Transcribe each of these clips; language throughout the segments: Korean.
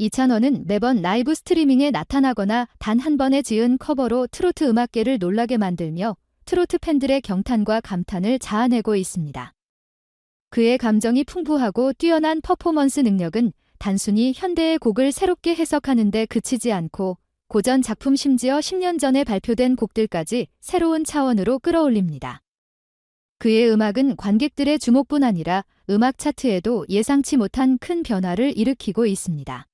이찬원은 매번 라이브 스트리밍에 나타나거나 단 한 번에 지은 커버로 트로트 음악계를 놀라게 만들며 트로트 팬들의 경탄과 감탄을 자아내고 있습니다. 그의 감정이 풍부하고 뛰어난 퍼포먼스 능력은 단순히 현대의 곡을 새롭게 해석하는 데 그치지 않고 고전 작품 심지어 10년 전에 발표된 곡들까지 새로운 차원으로 끌어올립니다. 그의 음악은 관객들의 주목뿐 아니라 음악 차트에도 예상치 못한 큰 변화를 일으키고 있습니다.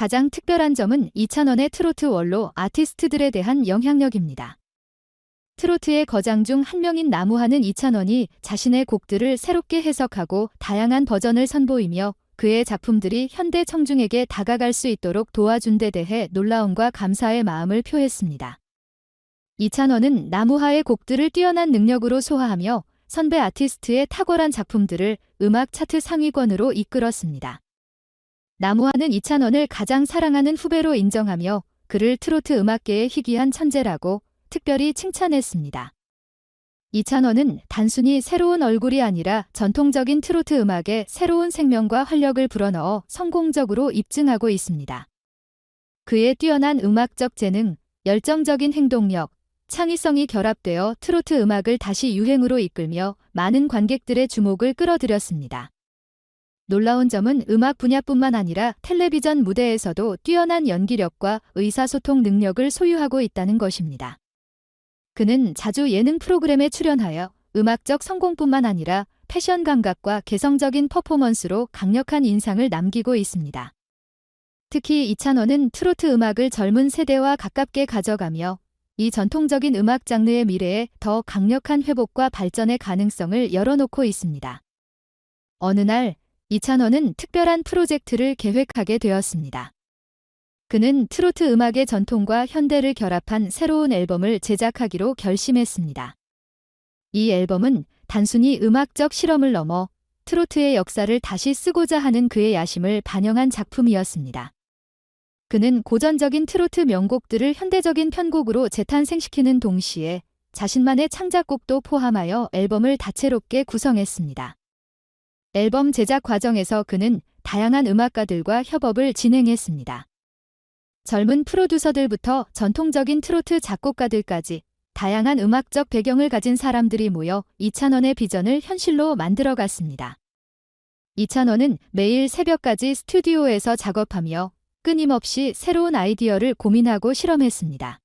가장 특별한 점은 이찬원의 트로트 원로 아티스트들에 대한 영향력입니다. 트로트의 거장 중 한 명인 나무하는 이찬원이 자신의 곡들을 새롭게 해석하고 다양한 버전을 선보이며 그의 작품들이 현대 청중에게 다가갈 수 있도록 도와준 데 대해 놀라움과 감사의 마음을 표했습니다. 이찬원은 나무하의 곡들을 뛰어난 능력으로 소화하며 선배 아티스트의 탁월한 작품들을 음악 차트 상위권으로 이끌었습니다. 나무하는 이찬원을 가장 사랑하는 후배로 인정하며 그를 트로트 음악계의 희귀한 천재라고 특별히 칭찬했습니다. 이찬원은 단순히 새로운 얼굴이 아니라 전통적인 트로트 음악에 새로운 생명과 활력을 불어넣어 성공적으로 입증하고 있습니다. 그의 뛰어난 음악적 재능, 열정적인 행동력, 창의성이 결합되어 트로트 음악을 다시 유행으로 이끌며 많은 관객들의 주목을 끌어들였습니다. 놀라운 점은 음악 분야뿐만 아니라 텔레비전 무대에서도 뛰어난 연기력과 의사소통 능력을 소유하고 있다는 것입니다. 그는 자주 예능 프로그램에 출연하여 음악적 성공뿐만 아니라 패션 감각과 개성적인 퍼포먼스로 강력한 인상을 남기고 있습니다. 특히 이찬원은 트로트 음악을 젊은 세대와 가깝게 가져가며 이 전통적인 음악 장르의 미래에 더 강력한 회복과 발전의 가능성을 열어놓고 있습니다. 어느 날 이찬원은 특별한 프로젝트를 계획하게 되었습니다. 그는 트로트 음악의 전통과 현대를 결합한 새로운 앨범을 제작하기로 결심했습니다. 이 앨범은 단순히 음악적 실험을 넘어 트로트의 역사를 다시 쓰고자 하는 그의 야심을 반영한 작품이었습니다. 그는 고전적인 트로트 명곡들을 현대적인 편곡으로 재탄생시키는 동시에 자신만의 창작곡도 포함하여 앨범을 다채롭게 구성했습니다. 앨범 제작 과정에서 그는 다양한 음악가들과 협업을 진행했습니다. 젊은 프로듀서들부터 전통적인 트로트 작곡가들까지 다양한 음악적 배경을 가진 사람들이 모여 이찬원의 비전을 현실로 만들어갔습니다. 이찬원은 매일 새벽까지 스튜디오에서 작업하며 끊임없이 새로운 아이디어를 고민하고 실험했습니다.